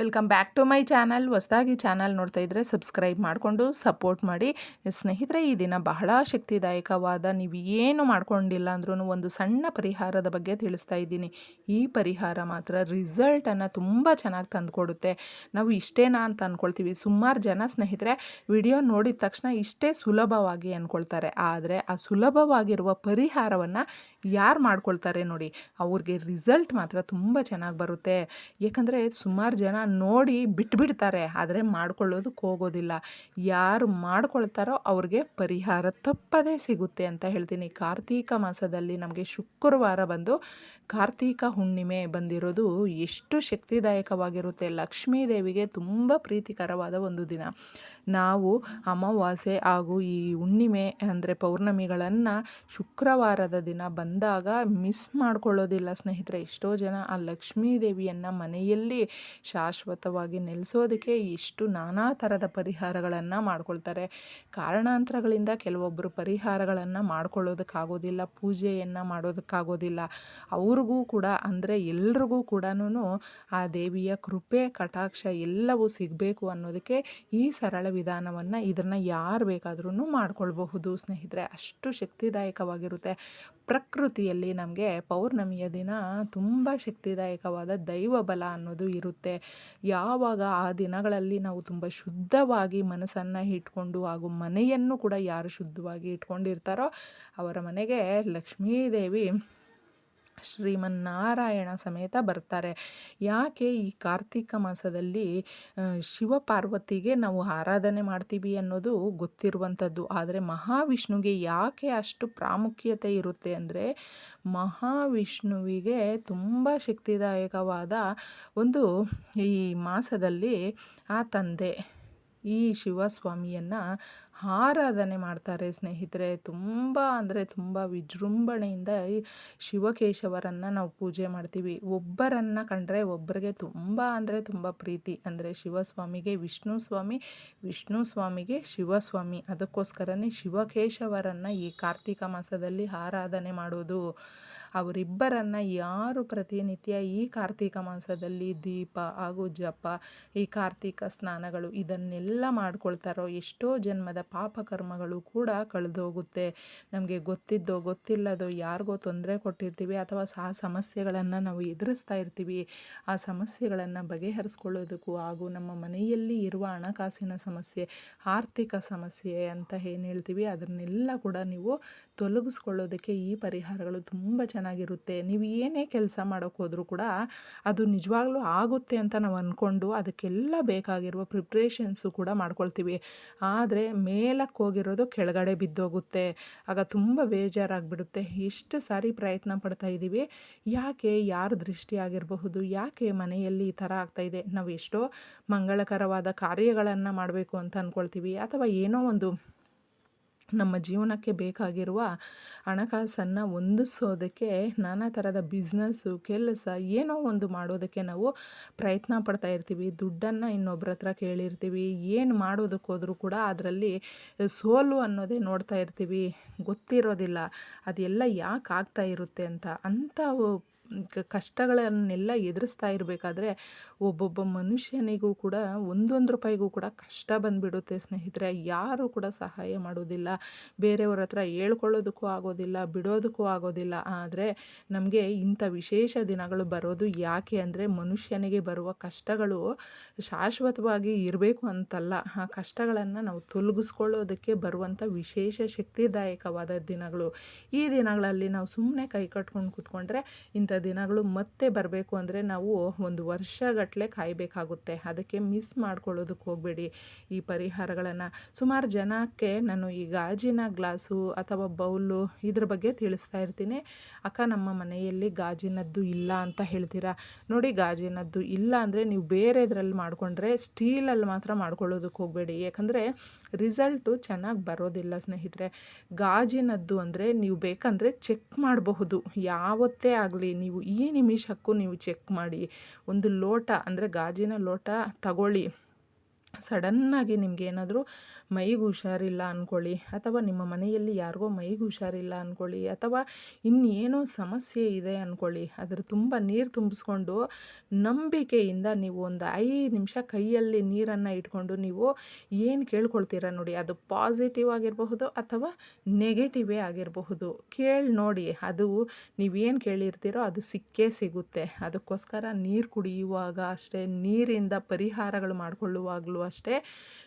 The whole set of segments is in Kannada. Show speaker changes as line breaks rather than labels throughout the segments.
Welcome back to my channel ಹೊಸದಾಗಿ ಚಾನಲ್ ನೋಡ್ತಾ ಇದ್ದರೆ ಸಬ್ಸ್ಕ್ರೈಬ್ ಮಾಡಿಕೊಂಡು ಸಪೋರ್ಟ್ ಮಾಡಿ. ಸ್ನೇಹಿತರೆ, ಈ ದಿನ ಬಹಳ ಶಕ್ತಿದಾಯಕವಾದ ನೀವು ಏನು ಮಾಡ್ಕೊಂಡಿಲ್ಲ ಅಂದ್ರೂ ಒಂದು ಸಣ್ಣ ಪರಿಹಾರದ ಬಗ್ಗೆ ತಿಳಿಸ್ತಾ ಇದ್ದೀನಿ. ಈ ಪರಿಹಾರ ಮಾತ್ರ ರಿಸಲ್ಟನ್ನು ತುಂಬ ಚೆನ್ನಾಗಿ ತಂದುಕೊಡುತ್ತೆ. ನಾವು ಇಷ್ಟೇನಾ ಅಂತ ಅಂದ್ಕೊಳ್ತೀವಿ ಸುಮಾರು ಜನ ಸ್ನೇಹಿತರೆ ವಿಡಿಯೋ ನೋಡಿದ ತಕ್ಷಣ ಇಷ್ಟೇ ಸುಲಭವಾಗಿ ಅಂದ್ಕೊಳ್ತಾರೆ ಆದರೆ ಆ ಸುಲಭವಾಗಿರುವ ಪರಿಹಾರವನ್ನು ಯಾರು ಮಾಡ್ಕೊಳ್ತಾರೆ ನೋಡಿ. ಅವ್ರಿಗೆ ರಿಸಲ್ಟ್ ಮಾತ್ರ ತುಂಬ ಚೆನ್ನಾಗಿ ಬರುತ್ತೆ. ಏಕೆಂದರೆ ಸುಮಾರು ಜನ ನೋಡಿ ಬಿಟ್ಬಿಡ್ತಾರೆ. ಆದರೆ ಮಾಡ್ಕೊಳ್ಳೋದಕ್ಕೆ ಹೋಗೋದಿಲ್ಲ. ಯಾರು ಮಾಡ್ಕೊಳ್ತಾರೋ ಅವ್ರಿಗೆ ಪರಿಹಾರ ತಪ್ಪದೇ ಸಿಗುತ್ತೆ ಅಂತ ಹೇಳ್ತೀನಿ. ಕಾರ್ತೀಕ ಮಾಸದಲ್ಲಿ ನಮಗೆ ಶುಕ್ರವಾರ ಬಂದು ಕಾರ್ತೀಕ ಹುಣ್ಣಿಮೆ ಬಂದಿರೋದು ಎಷ್ಟು ಶಕ್ತಿದಾಯಕವಾಗಿರುತ್ತೆ. ಲಕ್ಷ್ಮೀ ದೇವಿಗೆ ತುಂಬ ಪ್ರೀತಿಕರವಾದ ಒಂದು ದಿನ. ನಾವು ಅಮಾವಾಸ್ಯೆ ಹಾಗೂ ಈ ಹುಣ್ಣಿಮೆ ಅಂದರೆ ಪೌರ್ಣಮಿಗಳನ್ನು ಶುಕ್ರವಾರದ ದಿನ ಬಂದಾಗ ಮಿಸ್ ಮಾಡ್ಕೊಳ್ಳೋದಿಲ್ಲ ಸ್ನೇಹಿತರೆ. ಎಷ್ಟೋ ಜನ ಆ ಲಕ್ಷ್ಮೀ ದೇವಿಯನ್ನು ಮನೆಯಲ್ಲಿ ಶಾಶ್ವತವಾಗಿ ನೆಲೆಸೋದಕ್ಕೆ ಇಷ್ಟು ನಾನಾ ಥರದ ಪರಿಹಾರಗಳನ್ನು ಮಾಡ್ಕೊಳ್ತಾರೆ. ಕಾರಣಾಂತರಗಳಿಂದ ಕೆಲವೊಬ್ಬರು ಪರಿಹಾರಗಳನ್ನು ಮಾಡ್ಕೊಳ್ಳೋದಕ್ಕಾಗೋದಿಲ್ಲ, ಪೂಜೆಯನ್ನು ಮಾಡೋದಕ್ಕಾಗೋದಿಲ್ಲ. ಅವ್ರಿಗೂ ಕೂಡ, ಅಂದರೆ ಎಲ್ರಿಗೂ ಕೂಡ ಆ ದೇವಿಯ ಕೃಪೆ, ಕಟಾಕ್ಷ ಎಲ್ಲವೂ ಸಿಗಬೇಕು ಅನ್ನೋದಕ್ಕೆ ಈ ಸರಳ ವಿಧಾನವನ್ನು ಇದನ್ನು ಯಾರು ಬೇಕಾದ್ರೂ ಮಾಡ್ಕೊಳ್ಬಹುದು. ಸ್ನೇಹಿತರೆ, ಅಷ್ಟು ಶಕ್ತಿದಾಯಕವಾಗಿರುತ್ತೆ. ಪ್ರಕೃತಿಯಲ್ಲಿ ನಮಗೆ ಪೌರ್ಣಮಿಯ ದಿನ ತುಂಬ ಶಕ್ತಿದಾಯಕವಾದ ದೈವ ಬಲ ಅನ್ನೋದು ಇರುತ್ತೆ. ಯಾವಾಗ ಆ ದಿನಗಳಲ್ಲಿ ನಾವು ತುಂಬ ಶುದ್ಧವಾಗಿ ಮನಸ್ಸನ್ನು ಇಟ್ಕೊಂಡು ಹಾಗೂ ಮನೆಯನ್ನು ಕೂಡ ಯಾರು ಶುದ್ಧವಾಗಿ ಇಟ್ಕೊಂಡಿರ್ತಾರೋ ಅವರ ಮನೆಗೆ ಲಕ್ಷ್ಮೀದೇವಿ ಶ್ರೀಮನ್ನಾರಾಯಣ ಸಮೇತ ಬರ್ತಾರೆ. ಯಾಕೆ ಈ ಕಾರ್ತಿಕ ಮಾಸದಲ್ಲಿ ಶಿವಪಾರ್ವತಿಗೆ ನಾವು ಆರಾಧನೆ ಮಾಡ್ತೀವಿ ಅನ್ನೋದು ಗೊತ್ತಿರುವಂಥದ್ದು. ಆದರೆ ಮಹಾವಿಷ್ಣುವಿಗೆ ಯಾಕೆ ಅಷ್ಟು ಪ್ರಾಮುಖ್ಯತೆ ಇರುತ್ತೆ ಅಂದರೆ, ಮಹಾವಿಷ್ಣುವಿಗೆ ತುಂಬ ಶಕ್ತಿದಾಯಕವಾದ ಒಂದು ಈ ಮಾಸದಲ್ಲಿ ಆ ತಂದೆ, ಈ ಶಿವಸ್ವಾಮಿಯನ್ನು ಆರಾಧನೆ ಮಾಡ್ತಾರೆ ಸ್ನೇಹಿತರೆ. ತುಂಬ ಅಂದರೆ ತುಂಬ ವಿಜೃಂಭಣೆಯಿಂದ ಈ ಶಿವಕೇಶವರನ್ನು ನಾವು ಪೂಜೆ ಮಾಡ್ತೀವಿ. ಒಬ್ಬರನ್ನು ಕಂಡ್ರೆ ಒಬ್ಬರಿಗೆ ತುಂಬ ಅಂದರೆ ತುಂಬ ಪ್ರೀತಿ. ಅಂದರೆ ಶಿವಸ್ವಾಮಿಗೆ ವಿಷ್ಣು ಸ್ವಾಮಿ, ವಿಷ್ಣು ಸ್ವಾಮಿಗೆ ಶಿವಸ್ವಾಮಿ. ಅದಕ್ಕೋಸ್ಕರನೇ ಶಿವಕೇಶವರನ್ನು ಈ ಕಾರ್ತಿಕ ಮಾಸದಲ್ಲಿ ಆರಾಧನೆ ಮಾಡೋದು. ಅವರಿಬ್ಬರನ್ನು ಯಾರು ಪ್ರತಿನಿತ್ಯ ಈ ಕಾರ್ತಿಕ ಮಾಸದಲ್ಲಿ ದೀಪ ಹಾಗೂ ಜಪ, ಈ ಕಾರ್ತಿಕ ಸ್ನಾನಗಳು ಇದನ್ನೆಲ್ಲ ಮಾಡ್ಕೊಳ್ತಾರೋ ಎಷ್ಟೋ ಜನ್ಮದ ಪಾಪಕರ್ಮಗಳು ಕೂಡ ಕಳೆದೋಗುತ್ತೆ. ನಮಗೆ ಗೊತ್ತಿದ್ದೋ, ಗೊತ್ತಿಲ್ಲದೋ ಯಾರಿಗೋ ತೊಂದರೆ ಕೊಟ್ಟಿರ್ತೀವಿ ಅಥವಾ ಆ ಸಮಸ್ಯೆಗಳನ್ನು ನಾವು ಎದುರಿಸ್ತಾ ಇರ್ತೀವಿ. ಆ ಸಮಸ್ಯೆಗಳನ್ನು ಬಗೆಹರಿಸ್ಕೊಳ್ಳೋದಕ್ಕೂ ಹಾಗೂ ನಮ್ಮ ಮನೆಯಲ್ಲಿ ಇರುವ ಹಣಕಾಸಿನ ಸಮಸ್ಯೆ, ಆರ್ಥಿಕ ಸಮಸ್ಯೆ ಅಂತ ಏನು ಹೇಳ್ತೀವಿ ಅದನ್ನೆಲ್ಲ ಕೂಡ ನೀವು ತೊಲಗಿಸ್ಕೊಳ್ಳೋದಕ್ಕೆ ಈ ಪರಿಹಾರಗಳು ತುಂಬ ಚೆನ್ನಾಗಿರುತ್ತೆ. ನೀವು ಏನೇ ಕೆಲಸ ಮಾಡೋಕ್ಕೋದ್ರೂ ಕೂಡ ಅದು ನಿಜವಾಗ್ಲೂ ಆಗುತ್ತೆ ಅಂತ ನಾವು ಅಂದ್ಕೊಂಡು ಅದಕ್ಕೆಲ್ಲ ಬೇಕಾಗಿರುವ ಪ್ರಿಪ್ರೇಷನ್ಸು ಕೂಡ ಮಾಡ್ಕೊಳ್ತೀವಿ. ಆದರೆ ಮೇಲಕ್ಕೆ ಹೋಗಿರೋದು ಕೆಳಗಡೆ ಬಿದ್ದೋಗುತ್ತೆ. ಆಗ ತುಂಬ ಬೇಜಾರಾಗಿಬಿಡುತ್ತೆ. ಎಷ್ಟು ಸಾರಿ ಪ್ರಯತ್ನ ಪಡ್ತಾ ಇದ್ದೀವಿ ಯಾಕೆ ಯಾರ ದೃಷ್ಟಿ ಆಗಿರಬಹುದು ಯಾಕೆ ಮನೆಯಲ್ಲಿ ಈ ಥರ ಆಗ್ತಾಯಿದೆ ನಾವು ಎಷ್ಟೋ ಮಂಗಳಕರವಾದ ಕಾರ್ಯಗಳನ್ನು ಮಾಡಬೇಕು ಅಂತ ಅಂದ್ಕೊಳ್ತೀವಿ ಅಥವಾ ಏನೋ ಒಂದು ನಮ್ಮ ಜೀವನಕ್ಕೆ ಬೇಕಾಗಿರುವ ಹಣಕಾಸನ್ನು ಹೊಂದಿಸೋದಕ್ಕೆ ನಾನಾ ಥರದ ಬಿಸ್ನೆಸ್ಸು ಕೆಲಸ ಏನೋ ಒಂದು ಮಾಡೋದಕ್ಕೆ ನಾವು ಪ್ರಯತ್ನ ಪಡ್ತಾ ಇರ್ತೀವಿ. ದುಡ್ಡನ್ನು ಇನ್ನೊಬ್ರ ಹತ್ರ ಕೇಳಿರ್ತೀವಿ. ಏನು ಮಾಡೋದಕ್ಕೋದ್ರೂ ಕೂಡ ಅದರಲ್ಲಿ ಸೋಲು ಅನ್ನೋದೇ ನೋಡ್ತಾ ಇರ್ತೀವಿ. ಗೊತ್ತಿರೋದಿಲ್ಲ. ಅದೆಲ್ಲ ಯಾಕೆ ಆಗ್ತಾ ಇರುತ್ತೆ ಅಂತ. ಅಂಥವು ಕಷ್ಟಗಳನ್ನೆಲ್ಲ ಎದುರಿಸ್ತಾ ಇರಬೇಕಾದ್ರೆ ಒಬ್ಬೊಬ್ಬ ಮನುಷ್ಯನಿಗೂ ಕೂಡ ಒಂದೊಂದು ರೂಪಾಯಿಗೂ ಕೂಡ ಕಷ್ಟ ಬಂದುಬಿಡುತ್ತೆ ಸ್ನೇಹಿತರೆ. ಯಾರು ಕೂಡ ಸಹಾಯ ಮಾಡೋದಿಲ್ಲ. ಬೇರೆಯವ್ರ ಹತ್ರ ಹೇಳ್ಕೊಳ್ಳೋದಕ್ಕೂ ಆಗೋದಿಲ್ಲ, ಬಿಡೋದಕ್ಕೂ ಆಗೋದಿಲ್ಲ. ಆದರೆ ನಮಗೆ ಇಂಥ ವಿಶೇಷ ದಿನಗಳು ಬರೋದು ಯಾಕೆ ಅಂದರೆ ಮನುಷ್ಯನಿಗೆ ಬರುವ ಕಷ್ಟಗಳು ಶಾಶ್ವತವಾಗಿ ಇರಬೇಕು ಅಂತಲ್ಲ. ಆ ಕಷ್ಟಗಳನ್ನು ನಾವು ತೊಲಗಿಸ್ಕೊಳ್ಳೋದಕ್ಕೆ ಬರುವಂಥ ವಿಶೇಷ ಶಕ್ತಿದಾಯಕವಾದ ದಿನಗಳು. ಈ ದಿನಗಳಲ್ಲಿ ನಾವು ಸುಮ್ಮನೆ ಕೈ ಕಟ್ಕೊಂಡು ಕೂತ್ಕೊಂಡ್ರೆ ಇಂಥ ದಿನಗಳು ಮತ್ತೆ ಬರಬೇಕು ಅಂದರೆ ನಾವು ಒಂದು ವರ್ಷಗಟ್ಟಲೆ ಕಾಯಬೇಕಾಗುತ್ತೆ. ಅದಕ್ಕೆ ಮಿಸ್ ಮಾಡ್ಕೊಳ್ಳೋದಕ್ಕೆ ಹೋಗಬೇಡಿ. ಈ ಪರಿಹಾರಗಳನ್ನು ಸುಮಾರು ಜನಕ್ಕೆ ನಾನು ಈ ಗಾಜಿನ ಗ್ಲಾಸು ಅಥವಾ ಬೌಲು ಇದ್ರ ಬಗ್ಗೆ ತಿಳಿಸ್ತಾ ಇರ್ತೀನಿ. ಅಕ್ಕ, ನಮ್ಮ ಮನೆಯಲ್ಲಿ ಗಾಜಿನದ್ದು ಇಲ್ಲ ಅಂತ ಹೇಳ್ತೀರಾ? ನೋಡಿ, ಗಾಜಿನದ್ದು ಇಲ್ಲ ಅಂದರೆ ನೀವು ಬೇರೆ ಇದರಲ್ಲಿ ಮಾಡಿಕೊಂಡ್ರೆ ಸ್ಟೀಲಲ್ಲಿ ಮಾತ್ರ ಮಾಡ್ಕೊಳ್ಳೋದಕ್ಕೆ ಹೋಗಬೇಡಿ. ಯಾಕಂದರೆ ರಿಸಲ್ಟು ಚೆನ್ನಾಗಿ ಬರೋದಿಲ್ಲ ಸ್ನೇಹಿತರೆ. ಗಾಜಿನದ್ದು ಅಂದರೆ ನೀವು ಬೇಕಂದರೆ ಚೆಕ್ ಮಾಡಬಹುದು. ಯಾವತ್ತೇ ಆಗಲಿ ನೀವು ಈ ನಿಮಿಷಕ್ಕೂ ನೀವು ಚೆಕ್ ಮಾಡಿ. ಒಂದು ಲೋಟ ಅಂದರೆ ಗಾಜಿನ ಲೋಟ ತಗೊಳ್ಳಿ. ಸಡನ್ನಾಗಿ ನಿಮಗೆ ಏನಾದರೂ ಮೈಗೆ ಹುಷಾರಿಲ್ಲ ಅಂದ್ಕೊಳ್ಳಿ ಅಥವಾ ನಿಮ್ಮ ಮನೆಯಲ್ಲಿ ಯಾರಿಗೋ ಮೈಗೆ ಹುಷಾರಿಲ್ಲ ಅಂದ್ಕೊಳ್ಳಿ ಅಥವಾ ಇನ್ನೇನೋ ಸಮಸ್ಯೆ ಇದೆ ಅಂದ್ಕೊಳ್ಳಿ ಅದ್ರ ತುಂಬ ನೀರು ತುಂಬಿಸ್ಕೊಂಡು ನಂಬಿಕೆಯಿಂದ ನೀವು ಒಂದು ಐದು ನಿಮಿಷ ಕೈಯಲ್ಲಿ ನೀರನ್ನು ಇಟ್ಕೊಂಡು ನೀವು ಏನು ಕೇಳ್ಕೊಳ್ತೀರ ನೋಡಿ, ಅದು ಪಾಸಿಟಿವ್ ಆಗಿರಬಹುದು ಅಥವಾ ನೆಗೆಟಿವೇ ಆಗಿರಬಹುದು. ಕೇಳಿ ನೋಡಿ, ಅದು ನೀವೇನು ಕೇಳಿರ್ತೀರೋ ಅದು ಸಿಕ್ಕೇ ಸಿಗುತ್ತೆ. ಅದಕ್ಕೋಸ್ಕರ ನೀರು ಕುಡಿಯುವಾಗ ಅಷ್ಟೇ ನೀರಿಂದ ಪರಿಹಾರಗಳು ಮಾಡಿಕೊಳ್ಳುವಾಗಲೂ ಅಷ್ಟೇ.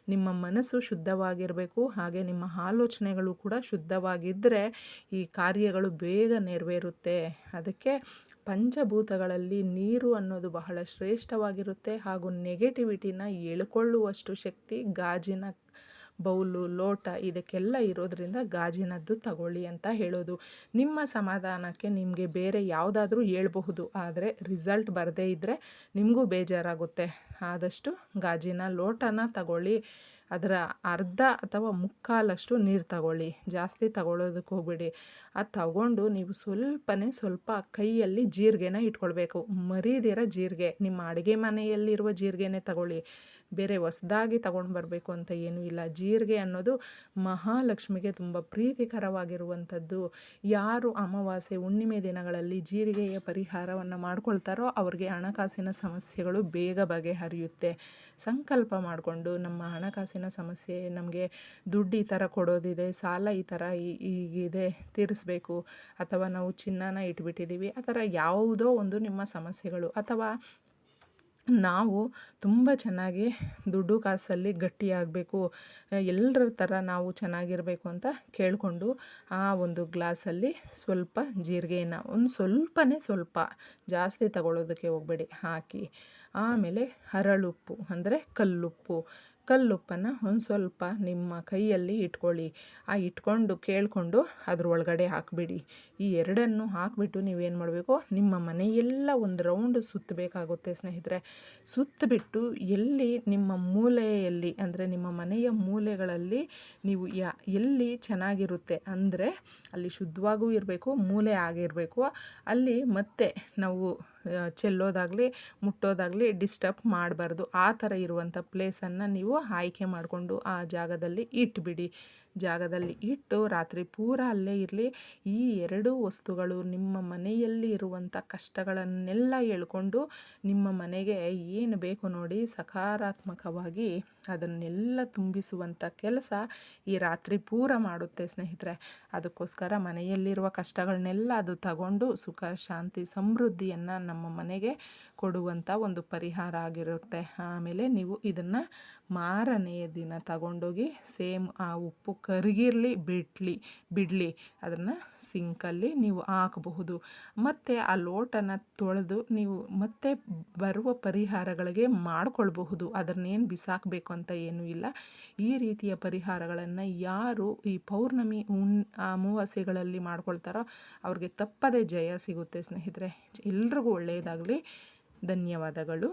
ನಿಮ್ಮ ಮನಸ್ಸು ಶುದ್ಧವಾಗಿರಬೇಕು. ಹಾಗೆ ನಿಮ್ಮ ಆಲೋಚನೆಗಳು ಕೂಡ ಶುದ್ಧವಾಗಿದ್ದರೆ ಈ ಕಾರ್ಯಗಳು ಬೇಗ ನೆರವೇರುತ್ತೆ. ಅದಕ್ಕೆ ಪಂಚಭೂತಗಳಲ್ಲಿ ನೀರು ಅನ್ನೋದು ಬಹಳ ಶ್ರೇಷ್ಠವಾಗಿರುತ್ತೆ. ಹಾಗೂ ನೆಗೆಟಿವಿಟಿನ ಎಳ್ಕೊಳ್ಳುವಷ್ಟು ಶಕ್ತಿ ಗಾಜಿನ ಬೌಲು, ಲೋಟ ಇದಕ್ಕೆಲ್ಲ ಇರೋದ್ರಿಂದ ಗಾಜಿನದ್ದು ತಗೊಳ್ಳಿ ಅಂತ ಹೇಳೋದು. ನಿಮ್ಮ ಸಮಾಧಾನಕ್ಕೆ ನಿಮಗೆ ಬೇರೆ ಯಾವುದಾದ್ರೂ ಹೇಳ್ಬಹುದು, ಆದರೆ ರಿಸಲ್ಟ್ ಬರದೇ ಇದ್ದರೆ ನಿಮಗೂ ಬೇಜಾರಾಗುತ್ತೆ. ಆದಷ್ಟು ಗಾಜಿನ, ಲೋಟನ ತಗೊಳ್ಳಿ. ಅದರ ಅರ್ಧ ಅಥವಾ ಮುಕ್ಕಾಲಷ್ಟು ನೀರು ತಗೊಳ್ಳಿ. ಜಾಸ್ತಿ ತಗೊಳ್ಳೋದಕ್ಕೆ ಹೋಗ್ಬಿಡಿ. ಅದು ತಗೊಂಡು ನೀವು ಸ್ವಲ್ಪನೇ ಸ್ವಲ್ಪ ಕೈಯಲ್ಲಿ ಜೀರಿಗೆನ ಇಟ್ಕೊಳ್ಬೇಕು. ಮರೀದಿರ ಜೀರಿಗೆ. ನಿಮ್ಮ ಅಡುಗೆ ಮನೆಯಲ್ಲಿರುವ ಜೀರಿಗೆನೇ ತಗೊಳ್ಳಿ. ಬೇರೆ ಹೊಸ್ದಾಗಿ ತಗೊಂಡು ಬರಬೇಕು ಅಂತ ಏನೂ ಇಲ್ಲ. ಜೀರಿಗೆ ಅನ್ನೋದು ಮಹಾಲಕ್ಷ್ಮಿಗೆ ತುಂಬ ಪ್ರೀತಿಕರವಾಗಿರುವಂಥದ್ದು. ಯಾರು ಅಮಾವಾಸ್ಯೆ, ಹುಣ್ಣಿಮೆ ದಿನಗಳಲ್ಲಿ ಜೀರಿಗೆಯ ಪರಿಹಾರವನ್ನು ಮಾಡ್ಕೊಳ್ತಾರೋ ಅವ್ರಿಗೆ ಹಣಕಾಸಿನ ಸಮಸ್ಯೆಗಳು ಬೇಗ ಬಗೆಹರಿಯುತ್ತೆ. ಸಂಕಲ್ಪ ಮಾಡಿಕೊಂಡು ನಮ್ಮ ಹಣಕಾಸಿನ ಸಮಸ್ಯೆ ನಮಗೆ ದುಡ್ಡು ಈ ಥರ ಕೊಡೋದಿದೆ, ಸಾಲ ಈ ಥರ ಈಗಿದೆ ತೀರಿಸ್ಬೇಕು. ಅಥವಾ ನಾವು ಚಿನ್ನನ ಇಟ್ಬಿಟ್ಟಿದ್ದೀವಿ. ಆ ಥರ ಯಾವುದೋ ಒಂದು ನಿಮ್ಮ ಸಮಸ್ಯೆಗಳು. ಅಥವಾ ನಾವು ತುಂಬ ಚೆನ್ನಾಗಿ ದುಡ್ಡು ಕಾಸಲ್ಲಿ ಗಟ್ಟಿಯಾಗಬೇಕು ಎಲ್ಲರ ಥರ ನಾವು ಚೆನ್ನಾಗಿರಬೇಕು ಅಂತ ಕೇಳಿಕೊಂಡು ಆ ಒಂದು ಗ್ಲಾಸಲ್ಲಿ ಸ್ವಲ್ಪ ಜೀರಿಗೆನ ಒಂದು ಸ್ವಲ್ಪನೇ ಸ್ವಲ್ಪ ಜಾಸ್ತಿ ತಗೊಳ್ಳೋದಕ್ಕೆ ಹೋಗಬೇಡಿ, ಹಾಕಿ. ಆಮೇಲೆ ಹರಳುಪ್ಪು ಅಂದರೆ ಕಲ್ಲುಪ್ಪು. ಕಲ್ಲುಪ್ಪನ್ನು ಒಂದು ಸ್ವಲ್ಪ ನಿಮ್ಮ ಕೈಯಲ್ಲಿ ಇಟ್ಕೊಳ್ಳಿ. ಆ ಇಟ್ಕೊಂಡು ಕೇಳಿಕೊಂಡು ಅದ್ರ ಒಳಗಡೆ ಹಾಕಿಬಿಡಿ. ಈ ಎರಡನ್ನು ಹಾಕಿಬಿಟ್ಟು ನೀವೇನು ಮಾಡಬೇಕು, ನಿಮ್ಮ ಮನೆಯೆಲ್ಲ ಒಂದು ರೌಂಡ್ ಸುತ್ತಬೇಕಾಗುತ್ತೆ ಸ್ನೇಹಿತರೆ. ಸುತ್ತಬಿಟ್ಟು ಎಲ್ಲಿ ನಿಮ್ಮ ಮೂಲೆಯಲ್ಲಿ, ಅಂದರೆ ನಿಮ್ಮ ಮನೆಯ ಮೂಲೆಗಳಲ್ಲಿ ನೀವು ಯಾ, ಎಲ್ಲಿ ಚೆನ್ನಾಗಿರುತ್ತೆ ಅಂದರೆ ಅಲ್ಲಿ ಶುದ್ಧವಾಗೂ ಇರಬೇಕು, ಮೂಲೆ ಆಗಿರಬೇಕು. ಅಲ್ಲಿ ಮತ್ತೆ ನಾವು ಚೆಲ್ಲೋದಾಗಲಿ ಮುಟ್ಟೋದಾಗಲಿ ಡಿಸ್ಟರ್ಬ್ ಮಾಡಬಾರ್ದು. ಆ ಥರ ಇರುವಂಥ ಪ್ಲೇಸನ್ನು ನೀವು ಆಯ್ಕೆ ಮಾಡಿಕೊಂಡು ಆ ಜಾಗದಲ್ಲಿ ಇಟ್ಬಿಡಿ. ಜಾಗದಲ್ಲಿ ಇಟ್ಟು ರಾತ್ರಿ ಪೂರ ಅಲ್ಲೇ ಇರಲಿ. ಈ ಎರಡು ವಸ್ತುಗಳು ನಿಮ್ಮ ಮನೆಯಲ್ಲಿ ಇರುವಂಥ ಕಷ್ಟಗಳನ್ನೆಲ್ಲ ಹೇಳ್ಕೊಂಡು ನಿಮ್ಮ ಮನೆಗೆ ಏನು ಬೇಕು ನೋಡಿ ಸಕಾರಾತ್ಮಕವಾಗಿ ಅದನ್ನೆಲ್ಲ ತುಂಬಿಸುವಂಥ ಕೆಲಸ ಈ ರಾತ್ರಿ ಪೂರ ಮಾಡುತ್ತೆ ಸ್ನೇಹಿತರೆ. ಅದಕ್ಕೋಸ್ಕರ ಮನೆಯಲ್ಲಿರುವ ಕಷ್ಟಗಳನ್ನೆಲ್ಲ ಅದು ತಗೊಂಡು ಸುಖ, ಶಾಂತಿ, ಸಮೃದ್ಧಿಯನ್ನು ನಮ್ಮ ಮನೆಗೆ ಕೊಡುವಂಥ ಒಂದು ಪರಿಹಾರ ಆಗಿರುತ್ತೆ. ಆಮೇಲೆ ನೀವು ಇದನ್ನು ಮಾರನೆಯ ದಿನ ತಗೊಂಡೋಗಿ ಸೇಮ್ ಆ ಉಪ್ಪು ಕರಗಿರಲಿ, ಬಿಡಲಿ ಬಿಡಲಿ. ಅದನ್ನು ಸಿಂಕಲ್ಲಿ ನೀವು ಹಾಕಬಹುದು. ಮತ್ತು ಆ ಲೋಟನ ತೊಳೆದು ನೀವು ಮತ್ತೆ ಬರುವ ಪರಿಹಾರಗಳಿಗೆ ಮಾಡಿಕೊಳ್ಬಹುದು. ಅದನ್ನೇನು ಬಿಸಾಕಬೇಕು ಅಂತ ಏನೂ ಇಲ್ಲ. ಈ ರೀತಿಯ ಪರಿಹಾರಗಳನ್ನು ಯಾರು ಈ ಪೌರ್ಣಮಿ ಉಣ್ ಅಮಾವಾಸ್ಯೆಗಳಲ್ಲಿ ಮಾಡ್ಕೊಳ್ತಾರೋ ಅವ್ರಿಗೆ ತಪ್ಪದೇ ಜಯ ಸಿಗುತ್ತೆ ಸ್ನೇಹಿತರೆ. ಎಲ್ರಿಗೂ ಒಳ್ಳೆಯದಾಗಲಿ. ಧನ್ಯವಾದಗಳು.